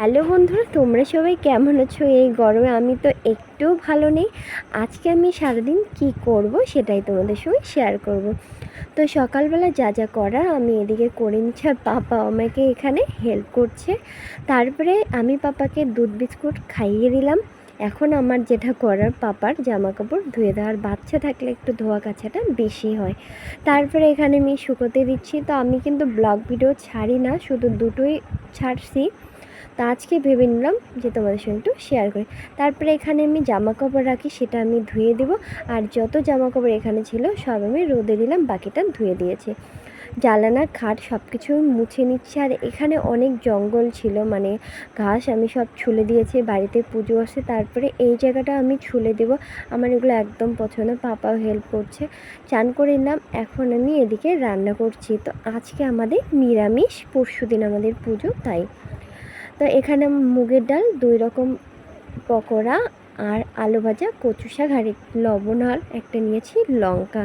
Hello বন্ধুরা, তোমরা সবাই কেমন আছো? এই গরমে আমি তো একটুও ভালো নেই। আজকে আমি সারাদিন কি করব সেটাই তোমাদের সঙ্গে শেয়ার করব। তো সকালবেলা যা যা করার আমি এদিকে করে নিচ্ছি আর পাপা আমাকে এখানে হেল্প করছে। তারপরে আমি পাপাকে দুধ বিস্কুট খাইয়ে দিলাম। এখন আমার যেটা করার পাপার জামা কাপড় ধুয়ে দেওয়ার, বাচ্চা থাকলে একটু ধোয়া কাছাটা বেশি হয়। তারপরে এখানে আমি শুকোতে দিচ্ছি। তো আমি কিন্তু ব্লগ ভিডিও ছাড়ি না, শুধু দুটোই ছাড়ছি। তা আজকে ভেবে নিলাম যে তোমাদের সঙ্গে একটু শেয়ার করি। তারপরে এখানে আমি জামা কাপড় রাখি, সেটা আমি ধুয়ে দেবো। আর যত জামা কাপড় এখানে ছিল, সব আমি রোদে দিলাম, বাকিটা ধুয়ে দিয়েছি। জ্বালানা খাট সব কিছু মুছে নিচ্ছে। আর এখানে অনেক জঙ্গল ছিল মানে ঘাস আমি সব ছুলে দিয়েছি, বাড়িতে পুজো আসে তারপরে এই জায়গাটা আমি ছুলে দেবো। আমার এগুলো একদম পছন্দ, পাপাও হেল্প করছে। চান করে নিলাম, এখন আমি এদিকে রান্না করছি। তো আজকে আমাদের নিরামিষ, পরশু দিন আমাদের পুজো, তাই। তো এখানে মুগের ডাল, দুই রকম পকোড়া আর আলু ভাজা, কচু শাক আর লবণ আর একটা নিয়েছি লঙ্কা।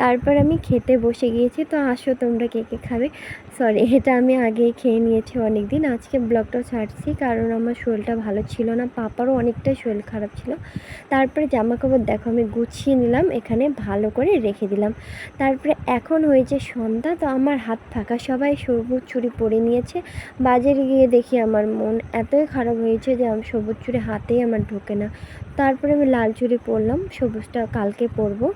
তারপর আমি খেতে বসে গিয়েছি, তো আসো তোমরা কে কে খাবে। সরি এটা আমি আগেই খেয়ে নিয়েছি অনেক দিন আজকে ব্লগটা ছাড়ছি কারণ আমার শরীরটা ভালো ছিল না, পাপারও অনেকটাই শরীর খারাপ ছিল। তারপরে জামা কাপড় দেখো, আমি গুছিয়ে নিলাম, এখানে ভালো করে রেখে দিলাম। তারপরে এখন হয়েছে সন্ধ্যা, তো আমার হাত ফাঁকা, সবাই সবুজ চুড়ি পরে নিয়েছে। বাজারে গিয়ে দেখি আমার মন এতই খারাপ হয়েছে যে আমি সবুজ চুড়ি হাতেই আমার ঢোকে না। তারপরে আমি লাল চুড়ি পরলাম, সবুজটা কালকে পরবো।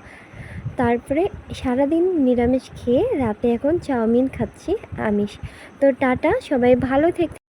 তারপরে সারাদিন নিরামিষ খেয়ে রাতে এখন চাউমিন খাচ্ছি আমিষ। তো টাটা সবাই ভালো থেকে।